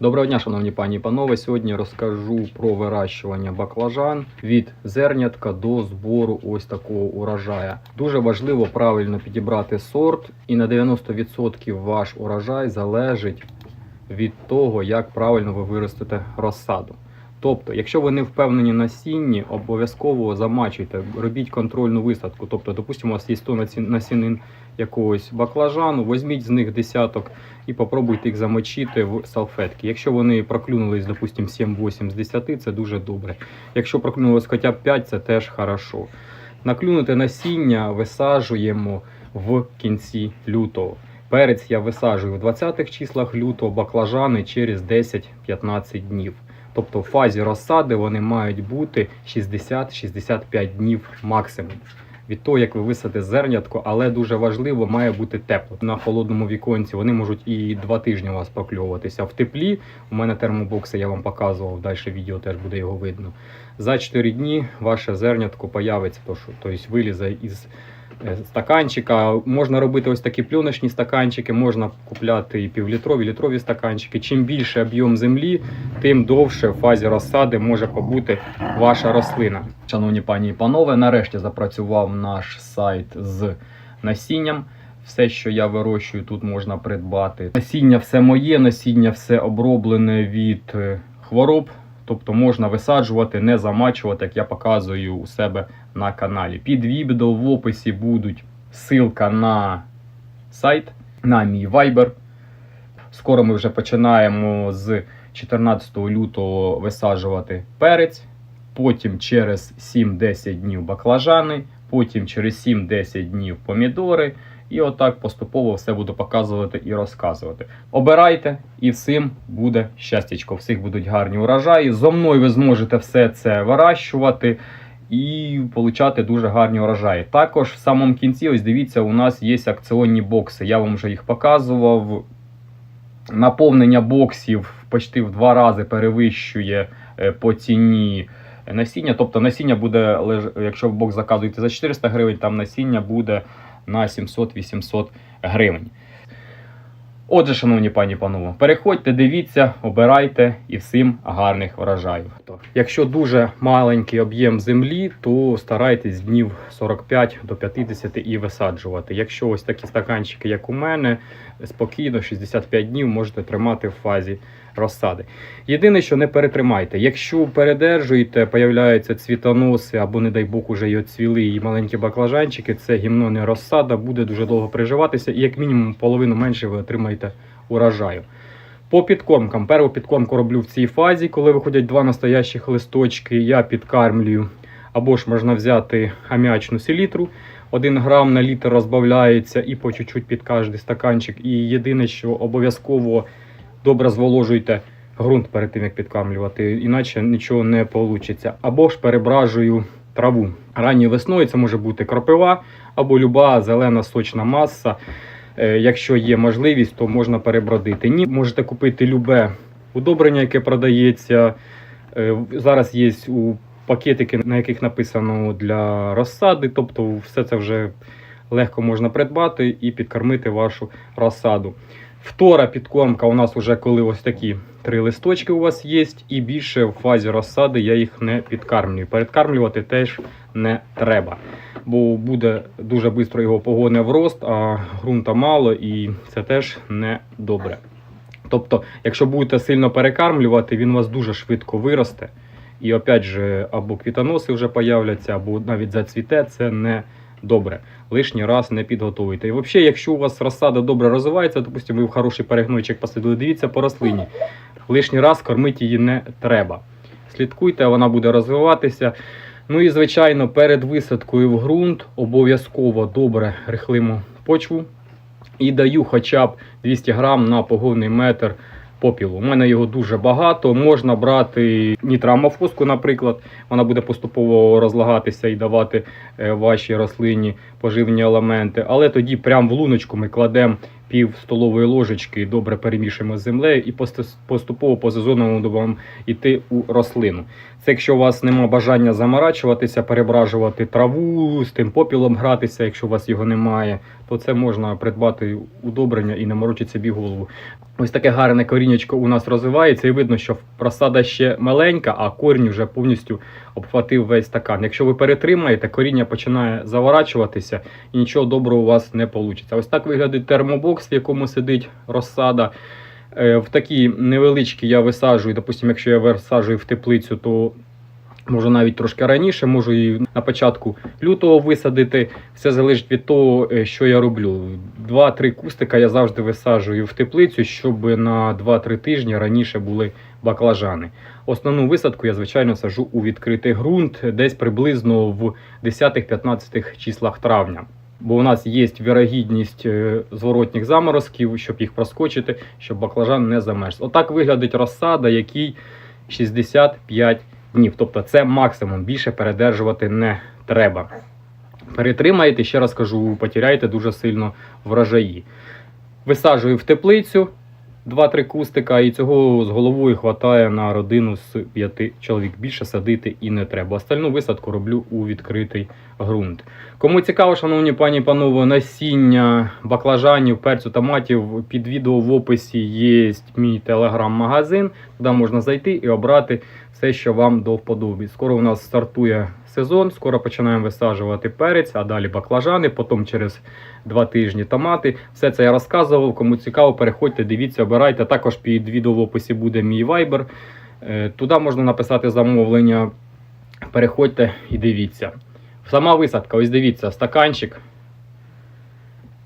Доброго дня, шановні пані і панове. Сьогодні розкажу про вирощування баклажан від зернятка до збору ось такого урожая. Дуже важливо правильно підібрати сорт, і на 90% ваш урожай залежить від того, як правильно ви виростете розсаду. Тобто, якщо ви не впевнені на сінні, обов'язково замачуйте, робіть контрольну висадку. Тобто, допустимо, у вас є 100 насінин якогось баклажану, візьміть з них десяток і попробуйте їх замочити в салфетки. Якщо вони проклюнулись, допустимо, 7-8 з 10, це дуже добре. Якщо проклюнулось хоча б 5, це теж хорошо. Наклюнути насіння висаджуємо в кінці лютого. Перець я висаджую в 20-х числах лютого, баклажани через 10-15 днів. Тобто в фазі розсади вони мають бути 60-65 днів максимум. Від того, як ви висадите зернятко, але дуже важливо, має бути тепло. На холодному віконці вони можуть і два тижні у вас прокльовуватися. В теплі у мене термобокси я вам показував, далі відео теж буде його видно. За 4 дні ваше зернятко появиться, то що, тобто вилізе із стаканчика. Можна робити ось такі пленочні стаканчики, можна купляти і півлітрові, літрові стаканчики. Чим більше об'єм землі, тим довше в фазі розсади може побути ваша рослина. Шановні пані і панове, нарешті запрацював наш сайт з насінням. Все, що я вирощую, тут можна придбати. Насіння все моє, насіння все оброблене від е, хвороб. Тобто можна висаджувати, не замачувати, як я показую у себе на каналі. Під відео в описі будуть ссылка на сайт, на мій Viber. Скоро ми вже починаємо з 14 лютого висаджувати перець, потім через 7-10 днів баклажани, потім через 7-10 днів помідори. І отак поступово все буду показувати і розказувати. Обирайте, і всім буде щастячко. Всіх будуть гарні урожаї. Зо мною ви зможете все це вирощувати і получати дуже гарні урожаї. Також в самому кінці, ось дивіться, у нас є акціонні бокси. Я вам вже їх показував. Наповнення боксів почти в два рази перевищує е, по ціні насіння. Тобто насіння буде, якщо бокс заказуєте за 400 гривень, там насіння буде на 700-800 гривень. Отже, шановні пані панове, переходьте, дивіться, обирайте і всім гарних врожаїв. Якщо дуже маленький об'єм землі, то старайтесь днів 45 до 50 і висаджувати. Якщо ось такі стаканчики, як у мене, спокійно 65 днів можете тримати в фазі розсади. Єдине, що не перетримайте. Якщо передержуєте, появляються цвітоноси або, не дай Бог, уже й оцвіли і маленькі баклажанчики, це гімноне розсада, буде дуже довго приживатися, і як мінімум половину менше ви отримаєте урожаю. По підкормкам. Першу підкормку роблю в цій фазі, коли виходять два настоящих листочки, я підкармлюю. Або ж можна взяти аміачну селітру, 1 грам на літр розбавляється і по чуть-чуть під кожний стаканчик. І єдине, що обов'язково добре зволожуйте ґрунт перед тим, як підкармлювати, іначе нічого не вийде. Або ж перебражую траву. Ранньою весною це може бути кропива або люба зелена сочна маса. Е, Якщо є можливість, то можна перебродити. Ні, можете купити любе удобрення, яке продається. Е, Зараз є у пакетики, на яких написано для розсади, тобто все це вже легко можна придбати і підкормити вашу розсаду. Втора підкормка у нас вже коли ось такі три листочки у вас є, і більше в фазі розсади я їх не підкармлюю. Передкармлювати теж не треба, бо буде дуже швидко його погоне в рост, а ґрунта мало, і це теж не добре. Тобто, якщо будете сильно перекармлювати, він у вас дуже швидко виросте. І опять же, або квітоноси вже появляться, або навіть зацвіте, це не добре. Лишній раз не підготуйте. І взагалі, якщо у вас розсада добре розвивається, допустимо, ви в хороший перегнойчик посадили, дивіться по рослині. Лишній раз кормити її не треба. Слідкуйте, вона буде розвиватися. Ну і звичайно, перед висадкою в ґрунт обов'язково добре рихлимо почву і даю хоча б 200 грам на погонний метр попілу. У мене його дуже багато. Можна брати нітрамофоску, наприклад. Вона буде поступово розлагатися і давати е, вашій рослині поживні елементи. Але тоді прямо в луночку ми кладемо пів столової ложечки, добре перемішуємо з землею і поступово по сезонному будемо йти у рослину. Це якщо у вас немає бажання заморачуватися, перебражувати траву, з тим попілом гратися, якщо у вас його немає, то це можна придбати удобрення і не морочити собі голову. Ось таке гарне корінечко у нас розвивається, і видно, що розсада ще маленька, а корінь вже повністю обхватив весь стакан. Якщо ви перетримаєте, коріння починає заворачуватися і нічого доброго у вас не вийде. Ось так виглядає термобокс, в якому сидить розсада. Е, В такі невеличкі я висаджую, допустимо, якщо я висаджую в теплицю, то можу навіть трошки раніше, можу і на початку лютого висадити. Все залежить від того, е, що я роблю. Два-три кустика я завжди висаджую в теплицю, щоб на 2-3 тижні раніше були баклажани. Основну висадку я, звичайно, сажу у відкритий ґрунт десь приблизно в 10-15 числах травня. Бо у нас є вірогідність е, зворотніх заморозків, щоб їх проскочити, щоб баклажан не замерз. Отак виглядить розсада, який 65 днів. Тобто це максимум, більше передержувати не треба. Перетримаєте, ще раз кажу, потеряєте дуже сильно врожаї. Висаджую в теплицю 2-3 кустика, і цього з головою хватає на родину з 5 чоловік. Більше садити і не треба. Остальну висадку роблю у відкритий ґрунт. Кому цікаво, шановні пані і панове, насіння баклажанів, перцю, томатів, під відео в описі є мій телеграм-магазин. Туди можна зайти і обрати все, що вам до вподоби. Скоро у нас стартує сезон, скоро починаємо висаджувати перець, а далі баклажани, потім через два тижні томати. Все це я розказував. Кому цікаво, переходьте, дивіться, обирайте. Також під відео в описі буде мій вайбер. Е, Туди можна написати замовлення. Переходьте і дивіться. Сама висадка, ось дивіться, стаканчик.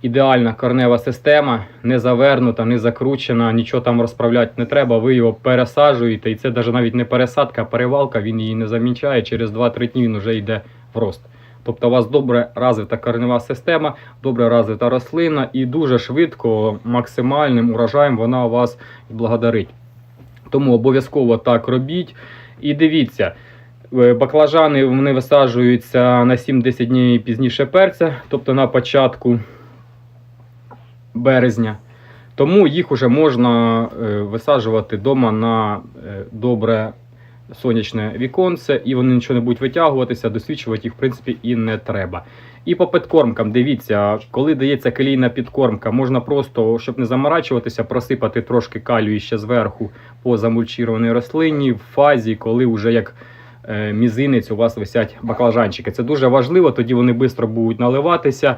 Ідеальна корнева система, не завернута, не закручена, нічого там розправляти не треба. Ви його пересаджуєте, і це навіть не пересадка, а перевалка, він її не замічає. Через 2-3 дні він вже йде в рост. Тобто у вас добре розвита корнева система, добре розвита рослина і дуже швидко, максимальним урожаєм вона вас благодарить. Тому обов'язково так робіть. І дивіться, е, баклажани вони висаджуються на 7-10 днів пізніше перця, тобто на початку березня. Тому їх вже можна е, висаджувати вдома на е, добре сонячне віконце, і вони нічого не будуть витягуватися, досвідчувати їх в принципі і не треба. І по підкормкам, дивіться, коли дається калійна підкормка, можна просто, щоб не заморачуватися, просипати трошки калію ще зверху по замульчірованій рослині в фазі, коли вже як е, мізинець у вас висять баклажанчики. Це дуже важливо, тоді вони швидко будуть наливатися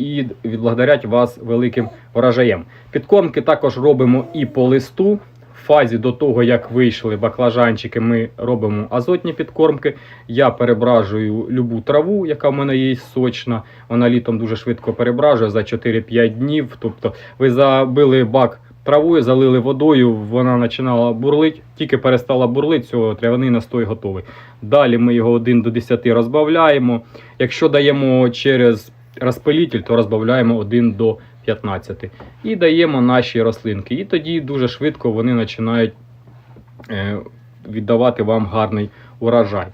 і відблагодарять вас великим врожаєм. Підкормки також робимо і по листу. В фазі до того, як вийшли баклажанчики, ми робимо азотні підкормки. Я перебражую любу траву, яка в мене є сочна. Вона літом дуже швидко перебражує за 4-5 днів. Тобто ви забили бак травою, залили водою, вона починала бурлити, тільки перестала бурлити, цього травяний настой готовий. Далі ми його 1 до 10 розбавляємо. Якщо даємо через розпилитель, то розбавляємо 1 до 15. І даємо наші рослинки. І тоді дуже швидко вони починають е, віддавати вам гарний урожай.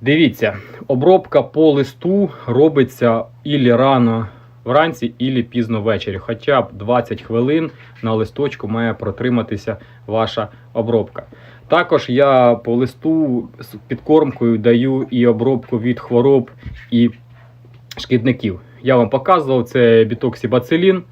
Дивіться, обробка по листу робиться ілі рано вранці, ілі пізно ввечері. Хоча б 20 хвилин на листочку має протриматися ваша обробка. Також я по листу з підкормкою даю і обробку від хвороб і шкідників. Я вам показував це бітоксібацилін,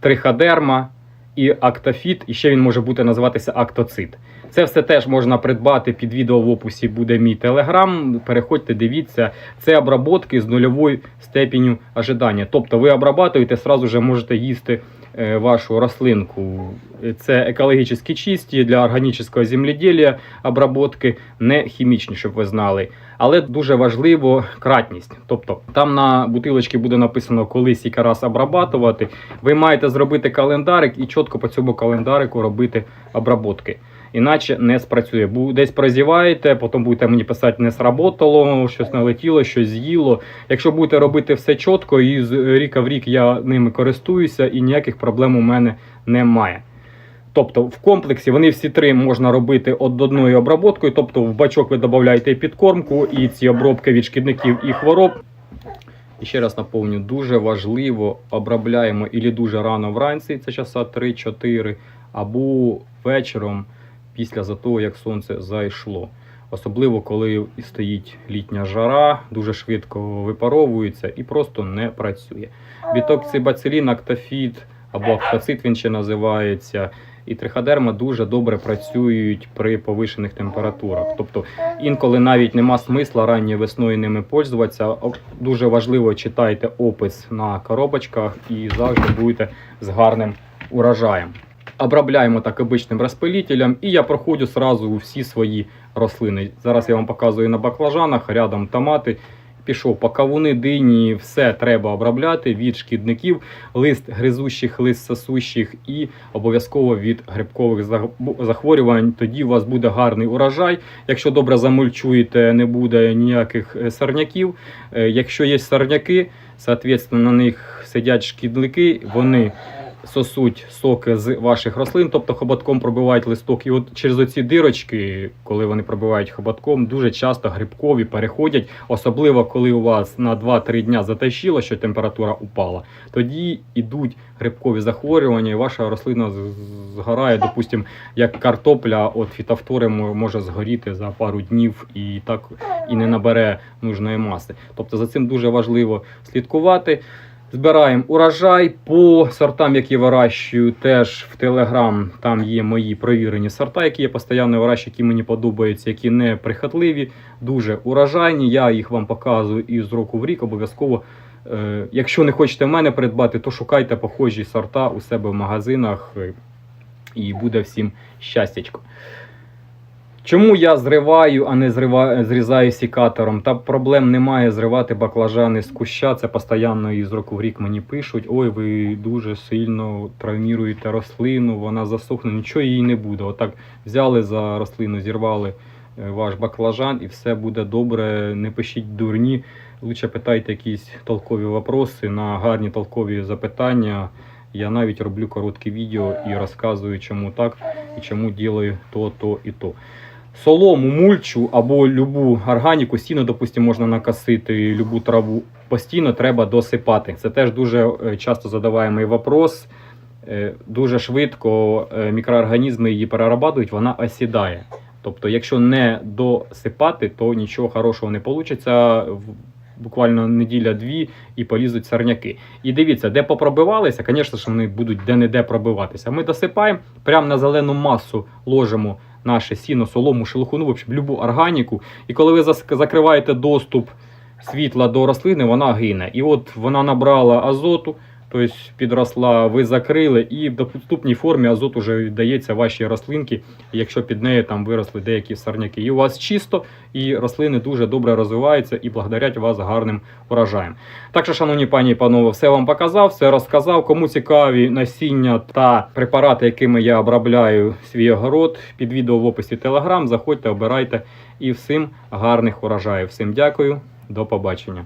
триходерма і актофіт, і ще він може бути називатися актоцит. Це все теж можна придбати під відео в описі буде мій телеграм. Переходьте, дивіться, це обработки з нульовою степінню ожидання. Тобто ви обрабатуєте, сразу вже можете їсти вашу рослинку. Це екологічно чисті для органічного земледілля обработки, не хімічні, щоб ви знали. Але дуже важливо кратність. Тобто там на бутилочці буде написано, коли скільки раз обрабатувати. Ви маєте зробити календарик і чітко по цьому календарику робити обработки. Іначе не спрацює. Десь прозіваєте, потім будете мені писати, не сработало, щось налетіло, щось з'їло. Якщо будете робити все чітко, і з ріка в рік я ними користуюся, і ніяких проблем у мене немає. Тобто в комплексі вони всі три можна робити од одною обработкою. Тобто в бачок ви додаєте підкормку і ці обробки від шкідників і хвороб. І ще раз наповню, дуже важливо обробляємо ілі дуже рано вранці, це часа 3-4, або вечором після за того, як сонце зайшло. Особливо, коли стоїть літня жара, дуже швидко випаровується і просто не працює. Бітоксибацилін, актофіт, або автоцит він ще називається. І триходерма дуже добре працюють при повишених температурах. Тобто інколи навіть нема смисла ранньою весною ними пользуватися. Дуже важливо читайте опис на коробочках і завжди будете з гарним урожаєм. Обробляємо так обичним розпилителем, і я проходжу сразу всі свої рослини. Зараз я вам показую на баклажанах, рядом томати. Пішов по кавуни, дині, все треба обробляти від шкідників, лист гризущих, лист сосущих і обов'язково від грибкових захворювань. Тоді у вас буде гарний урожай. Якщо добре замульчуєте, не буде ніяких е, сорняків. Е, Якщо є сорняки, соответственно, на них сидять шкідники, вони сосуть соки з ваших рослин, тобто хоботком пробивають листок. І от через оці дирочки, коли вони пробивають хоботком, дуже часто грибкові переходять, особливо коли у вас на 2-3 дня затащило, що температура упала. Тоді йдуть грибкові захворювання, і ваша рослина згорає, допустимо, як картопля, от фітофтори мо- може згоріти за пару днів і так і не набере нужної маси. Тобто за цим дуже важливо слідкувати. Збираємо урожай по сортам, які вирощую, теж в Телеграм. Там є мої провірені сорта, які я постійно вирощую, які мені подобаються, які не прихотливі, дуже урожайні. Я їх вам показую і з року в рік обов'язково. Е, якщо не хочете в мене придбати, то шукайте похожі сорта у себе в магазинах е, і буде всім щастячко. Чому я зриваю, а не зрива... зрізаю сікатором? Та проблем немає зривати баклажани з куща. Це постійно із року в рік мені пишуть: ой, ви дуже сильно травміруєте рослину, вона засохне, нічого їй не буде. Отак взяли за рослину, зірвали е, ваш баклажан і все буде добре. Не пишіть дурні. Лучше питайте якісь толкові вопроси на гарні толкові запитання. Я навіть роблю короткі відео і розказую, чому так і чому ділаю то, то і то. Солому, мульчу або любу органіку, сіно, допустимо, можна накосити, любу траву постійно треба досипати. Це теж дуже е, часто задаваємий вопрос. Е, Дуже швидко е, мікроорганізми її перерабатують, вона осідає. Тобто, якщо не досипати, то нічого хорошого не вийде. Буквально неділя-дві і полізуть сорняки. І дивіться, де попробивалися, звісно ж, вони будуть де-не-де пробиватися. Ми досипаємо, прямо на зелену масу ложимо наше сіно, солому, шелуху, в общем, любу органіку. І коли ви закриваєте доступ світла до рослини, вона гине. І от вона набрала азоту, тобто підросла, ви закрили, і в доступній формі азот уже віддається вашій рослинці, якщо під нею там виросли деякі сорняки. І у вас чисто, і рослини дуже добре розвиваються і благодарять вас гарним урожаєм. Так що, шановні пані і панове, все вам показав, все розказав. Кому цікаві насіння та препарати, якими я обробляю свій огород, під відео в описі Telegram, заходьте, обирайте і всім гарних урожаїв. Всім дякую, до побачення.